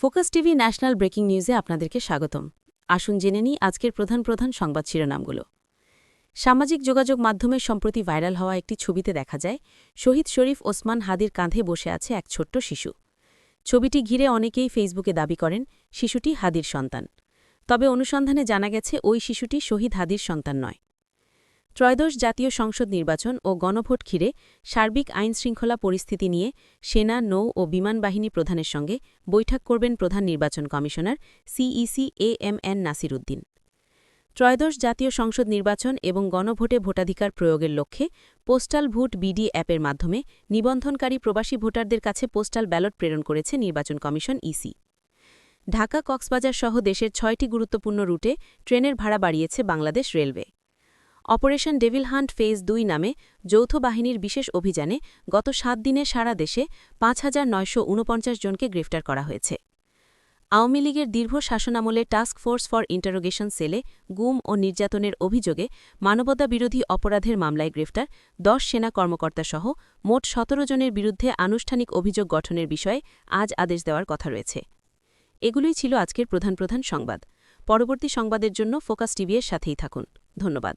Focus TV national breaking নিউজে আপনাদেরকে স্বাগতম। আসুন জেনে নিই আজকের প্রধান প্রধান সংবাদ শিরোনামগুলো। সামাজিক যোগাযোগ মাধ্যমে সম্প্রতি ভাইরাল হওয়া একটি ছবিতে দেখা যায়, শহীদ শরীফ ওসমান হাদির কাঁধে বসে আছে এক ছোট্ট শিশু। ছবিটি ঘিরে অনেকেই ফেসবুকে দাবি করেন, শিশুটি হাদির সন্তান। তবে অনুসন্ধানে জানা গেছে, ওই শিশুটি শহীদ হাদির সন্তান নয়। ত্রয়োদশ জাতীয় সংসদ নির্বাচন ও গণভোট ঘিরে সার্বিক আইনশৃঙ্খলা পরিস্থিতি নিয়ে সেনা, নৌ ও বিমান বাহিনী প্রধানের সঙ্গে বৈঠক করবেন প্রধান নির্বাচন commissioner CEC A M N Nasir Uddin ত্রয়োদশ জাতীয় সংসদ নির্বাচন এবং গণভোটে ভোটাধিকার প্রয়োগের লক্ষ্যে পোস্টাল ভোট বিডি অ্যাপের মাধ্যমে নিবন্ধনকারী প্রবাসী ভোটারদের কাছে পোস্টাল ব্যালট প্রেরণ করেছে নির্বাচন কমিশন ইসি। ঢাকা কক্সবাজার সহ দেশের ছয়টি গুরুত্বপূর্ণ রুটে ট্রেনের ভাড়া বাড়িয়েছে Bangladesh railway. Operation devil hunt phase দুই নামে যৌথ বাহিনীর বিশেষ অভিযানে গত সাত দিনে সারা দেশে পাঁচ হাজার নয়শো উনপঞ্চাশ জনকে গ্রেফতার করা হয়েছে। আওয়ামী লীগের দীর্ঘ শাসনামলে টাস্ক ফোর্স ফর ইন্টারোগেশন সেলে গুম ও নির্যাতনের অভিযোগে মানবতা বিরোধী অপরাধের মামলায় গ্রেফতার দশ সেনা কর্মকর্তাসহ মোট সতেরো জনের বিরুদ্ধে আনুষ্ঠানিক অভিযোগ গঠনের বিষয়ে আজ আদেশ দেওয়ার কথা রয়েছে। এগুলোই ছিল আজকের প্রধান প্রধান সংবাদ। পরবর্তী সংবাদের জন্য ফোকাস টিভির সাথেই থাকুন। ধন্যবাদ।